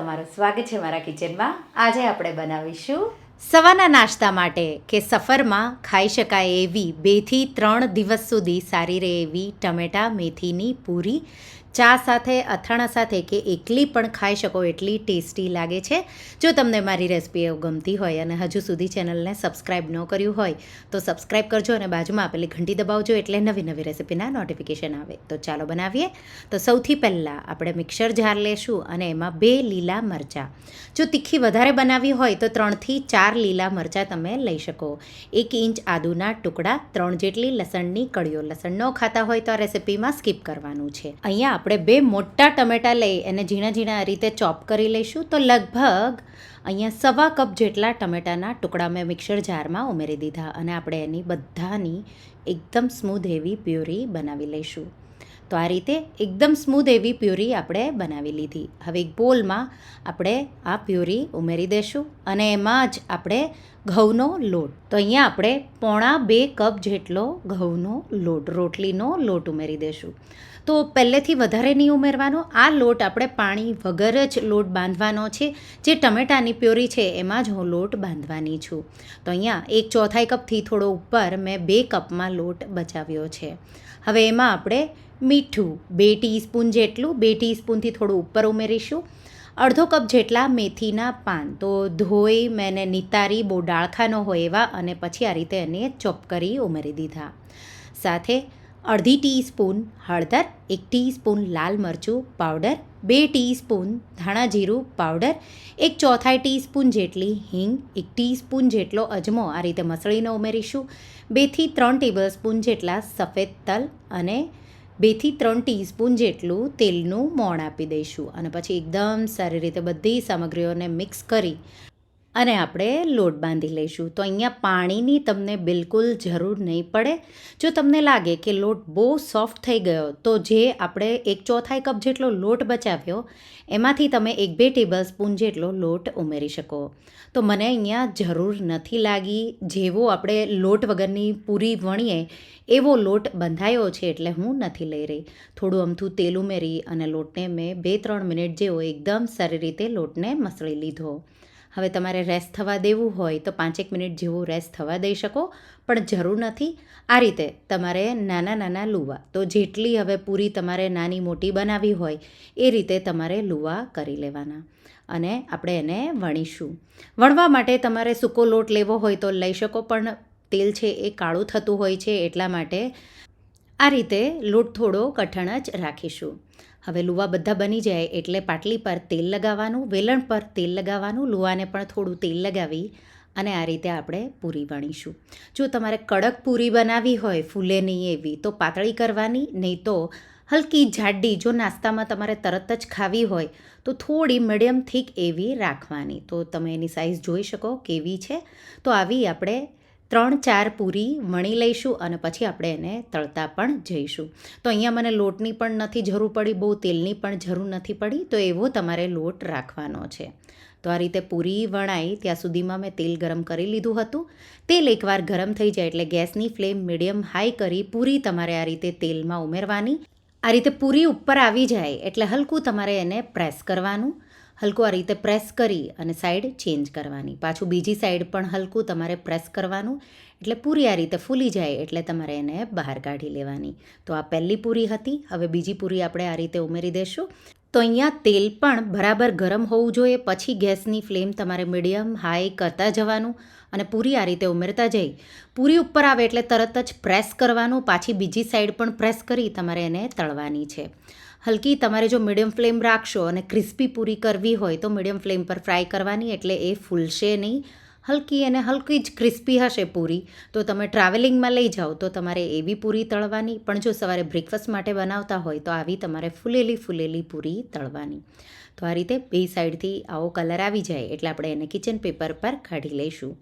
તમારું સ્વાગત છે મારા કિચનમાં. આજે આપણે બનાવીશું સવારના નાસ્તા માટે કે સફરમાં ખાઈ શકાય એવી બેથી ત્રણ દિવસ સુધી સારી રહે એવી ટમેટા, મેથીની પૂરી ચા સાથે, અથાણા સાથે કે એકલી પણ ખાઈ શકો એટલી ટેસ્ટી લાગે છે. જો તમને મારી રેસિપીઓ ગમતી હોય અને હજુ સુધી ચેનલને સબસ્ક્રાઈબ ન કર્યું હોય, તો સબસ્ક્રાઈબ કરજો અને બાજુમાં આપેલી ઘંટી દબાવજો એટલે નવી નવી રેસિપીના નોટિફિકેશન આવે. તો ચાલો બનાવીએ. તો સૌથી પહેલાં આપણે મિક્સર જાર લેશું અને એમાં બે લીલા મરચાં. જો તીખી વધારે બનાવવી હોય, તો ત્રણથી ચાર લીલા મરચાં તમે લઈ શકો. એક ઇંચ આદુના ટુકડા, ત્રણ જેટલી લસણની કળીઓ. લસણ ન ખાતા હોય તો આ રેસિપીમાં સ્કીપ કરવાનું છે. અહીંયા આપણે બે મોટા ટમેટાં લઈ એને ઝીણા ઝીણા આ રીતે ચોપ કરી લઈશું. તો લગભગ અહીંયા સવા કપ જેટલા ટમેટાના ટુકડા મેં મિક્સર જારમાં ઉમેરી દીધા અને આપણે એની બધાની એકદમ સ્મૂધ એવી પ્યુરી બનાવી લઈશું. તો આ રીતે એકદમ સ્મૂધ એવી પ્યુરી આપણે બનાવી લીધી. હવે એક બોલમાં આપણે આ પ્યુરી ઉમેરી દઈશું અને એમાં જ આપણે ઘઉંનો લોટ. તો અહીંયા આપણે પોણા બે કપ જેટલો ઘઉંનો લોટ, રોટલીનો લોટ ઉમેરી દઈશું તો પહેલેથી વધારે નહીં ઉમેરવાનો. આ લોટ આપણે પાણી વગર જ લોટ બાંધવાનો છે. જે ટમેટાની પ્યોરી છે, એમાં જ હું લોટ બાંધવાની છું. તો અહીંયા એક ચોથાઈ કપથી થોડો ઉપર મેં બે કપમાં લોટ બચાવ્યો છે. હવે એમાં આપણે મીઠું બે ટીસ્પૂન જેટલું, બે ટીસ્પૂનથી થોડું ઉપર ઉમેરીશું. અડધો કપ જેટલા મેથીના પાન. તો ધોઈ મેં એને નિતારી, બહુ ડાળખાનો હોય એવા, અને પછી આ રીતે એને ચોપ કરી ઉમેરી દીધા. સાથે અડધી ટીસ્પૂન હળદર, એક ટીસ્પૂન લાલ મરચું પાવડર, બે ટીસ્પૂન ધાણા જીરું પાવડર, એક ચોથાઈ ટીસ્પૂન જેટલી હિંગ, એક ટીસ્પૂન જેટલો અજમો આ રીતે મસળીને ઉમેરીશું. બેથી ત્રણ ટેબલસ્પૂન જેટલા સફેદ તલ અને બેથી ત્રણ ટીસ્પૂન જેટલું તેલનું મોણ આપી દઈશું. અને પછી એકદમ સારી રીતે બધી સામગ્રીઓને મિક્સ કરી અને આપણે લોટ બાંધી લઈશું. તો અહીંયા પાણીની તમને બિલકુલ જરૂર નહીં પડે. જો તમને લાગે કે લોટ બહુ સોફ્ટ થઈ ગયો, તો જે આપણે એક ચોથાઈ કપ જેટલો લોટ બચાવ્યો, એમાંથી તમે એક બે ટેબલ સ્પૂન જેટલો લોટ ઉમેરી શકો. તો મને અહીંયા જરૂર નથી લાગી જેવો આપણે લોટ વગરની પૂરી વણીએ, એવો લોટ બંધાયો છે એટલે હું નથી લઈ રહી. થોડું અમથું તેલ ઉમેરી અને લોટને મેં બે ત્રણ મિનિટ જેવો એકદમ સારી રીતે લોટને મસળી લીધો. હવે તમારે રેસ્ટ થવા દેવું હોય તો પાંચેક મિનિટ જેવું રેસ્ટ થવા દઈ શકો, પણ જરૂર નથી. આ રીતે તમારે નાના નાના લુવા, તો જેટલી હવે પૂરી તમારે નાની મોટી બનાવી હોય, એ રીતે તમારે લુવા કરી લેવાના. અને આપણે એને વણીશું. વણવા માટે તમારે સૂકો લોટ લેવો હોય તો લઈ શકો, પણ તેલ છે એ કાળું થતું હોય છે, એટલા માટે આ રીતે લોટ થોડો કઠણ જ રાખીશું. હવે લુવા બધા બની જાય એટલે પાટલી પર તેલ લગાવવાનું, વેલણ પર તેલ લગાવવાનું, લુવાને પણ થોડું તેલ લગાવી અને આ રીતે આપણે પૂરી વણીશું. જો તમારે કડક પૂરી બનાવવી હોય ફૂલે નહીં એવી, તો પાતળી કરવાની, નહીં તો હલકી જાડી, જો નાસ્તામાં તમારે તરત જ ખાવી હોય, તો થોડી મીડિયમ થીક એવી રાખવાની. તો તમે એની સાઇઝ જોઈ શકો કેવી છે. તો આવી આપણે ત્રણ ચાર પૂરી વણી લઈશું અને પછી આપણે એને તળતા પણ જઈશું. તો અહીંયા મને લોટની પણ નથી જરૂર પડી, બહુ તેલની પણ જરૂર નથી પડી, તો એવો તમારે લોટ રાખવાનો છે. તો આ રીતે પૂરી વણાઈ ત્યાં સુધીમાં મેં તેલ ગરમ કરી લીધું હતું. તેલ એકવાર ગરમ થઈ જાય એટલે ગેસની ફ્લેમ મીડિયમ હાઈ કરી પૂરી તમારે આ રીતે તેલમાં ઉમેરવાની. આ રીતે પૂરી ઉપર આવી જાય એટલે હલકું તમારે એને પ્રેસ કરવાનું. હલકું આ રીતે પ્રેસ કરી અને સાઈડ ચેન્જ કરવાની. પાછું બીજી સાઈડ પણ હલકું તમારે પ્રેસ કરવાનું. એટલે પૂરી આ રીતે ફૂલી જાય એટલે તમારે એને બહાર કાઢી લેવાની. તો આ પહેલી પૂરી હતી. હવે બીજી પૂરી આપણે આ રીતે ઉમેરી દઈશું તો અહીંયા તેલ પણ બરાબર ગરમ હોવું જોઈએ. પછી ગેસની ફ્લેમ તમારે મીડિયમ, હાઈ કરતા જવાનું અને પૂરી આ રીતે ઉમેરતા જઈ. પૂરી ઉપર આવે એટલે તરત જ પ્રેસ કરવાનું. પાછી બીજી સાઈડ પણ પ્રેસ કરી તમારે એને તળવાની છે. હલકી તમારે જો મીડિયમ ફ્લેમ રાખશો અને ક્રિસ્પી પૂરી કરવી હોય તો મીડિયમ ફ્લેમ પર ફ્રાય કરવાની, એટલે એ ફૂલશે નહીં. હલકી અને હલકી જ ક્રિસ્પી હશે પૂરી. તો તમે ટ્રાવેલિંગમાં લઈ જાઓ તો તમારે એવી પૂરી તળવાની. પણ જો સવારે બ્રેકફાસ્ટ માટે બનાવતા હોય તો આવી તમારે ફૂલેલી ફૂલેલી પૂરી તળવાની. તો આ રીતે બે સાઈડથી આવો કલર આવી જાય એટલે આપણે એને કિચન પેપર પર કાઢી લઈશું.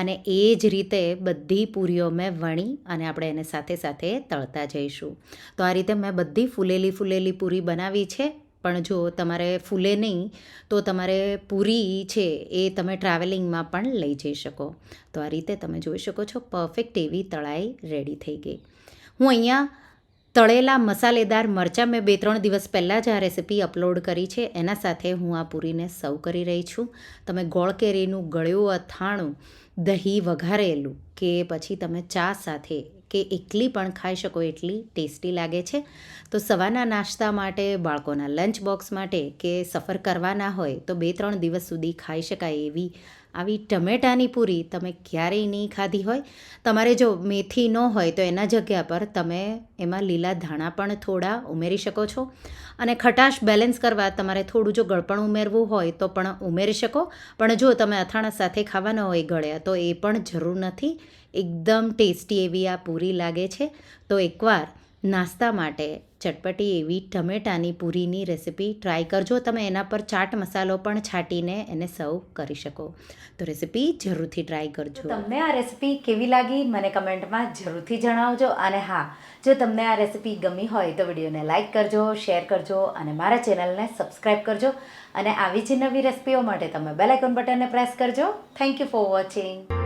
અને એ જ રીતે બધી પૂરીઓ મેં વણી અને આપણે એને સાથે સાથે તળતા જઈશું. તો આ રીતે મેં બધી ફૂલેલી ફૂલેલી પૂરી બનાવી છે, પણ જો તમારે ફૂલે નહીં, તો તમારે પૂરી છે એ તમે ટ્રાવેલિંગમાં પણ લઈ જઈ શકો. તો આ રીતે તમે જોઈ શકો છો પરફેક્ટ એવી તળાઈ રેડી થઈ ગઈ. હું અહીંયા તળેલા મસાલેદાર મરચાં મેં બે ત્રણ દિવસ પહેલાં જ આ રેસીપી અપલોડ કરી છે. એના સાથે હું આ પૂરીને સર્વ કરી રહી છું. તમે ગોળ કેરીનું ગળ્યું, અથાણું, દહીં વઘારેલું કે પછી તમે ચા સાથે કે એકલી પણ ખાઈ શકો એટલી ટેસ્ટી લાગે છે. તો સવારના નાસ્તા માટે, બાળકોના લંચ બોક્સ માટે કે સફર કરવાના હોય તો બે ત્રણ દિવસ સુધી ખાઈ શકાય એવી આવી ટમેટાની પૂરી તમે ક્યારેય નહીં ખાધી હોય. તમારે જો મેથી ન હોય તો એના જગ્યા પર તમે એમાં લીલા ધાણા પણ થોડા ઉમેરી શકો છો. અને ખટાશ બેલેન્સ કરવા તમારે થોડું જો ગળપણ ઉમેરવું હોય તો પણ ઉમેરી શકો. પણ જો તમે અથાણા સાથે ખાવાના હોય ગળ્યા તો એ પણ જરૂર નથી. એકદમ ટેસ્ટી એવી આ પૂરી લાગે છે. તો એકવાર નાસ્તા માટે ચટપટી એવી ટમેટાની પૂરીની રેસીપી ટ્રાય કરજો. તમે એના પર ચાટ મસાલો પણ છાંટીને એને સર્વ કરી શકો. તો રેસીપી જરૂરથી ટ્રાય કરજો. તમને આ રેસીપી કેવી લાગી? મને કમેન્ટમાં જરૂરથી જણાવજો. અને હા, જો તમને આ રેસીપી ગમી હોય તો વિડીયોને લાઇક કરજો શેર કરજો અને મારા ચેનલને સબસ્ક્રાઈબ કરજો. અને આવી જ નવી રેસીપીઓ માટે તમે બેલાઇકોન બટનને પ્રેસ કરજો. Thank you for watching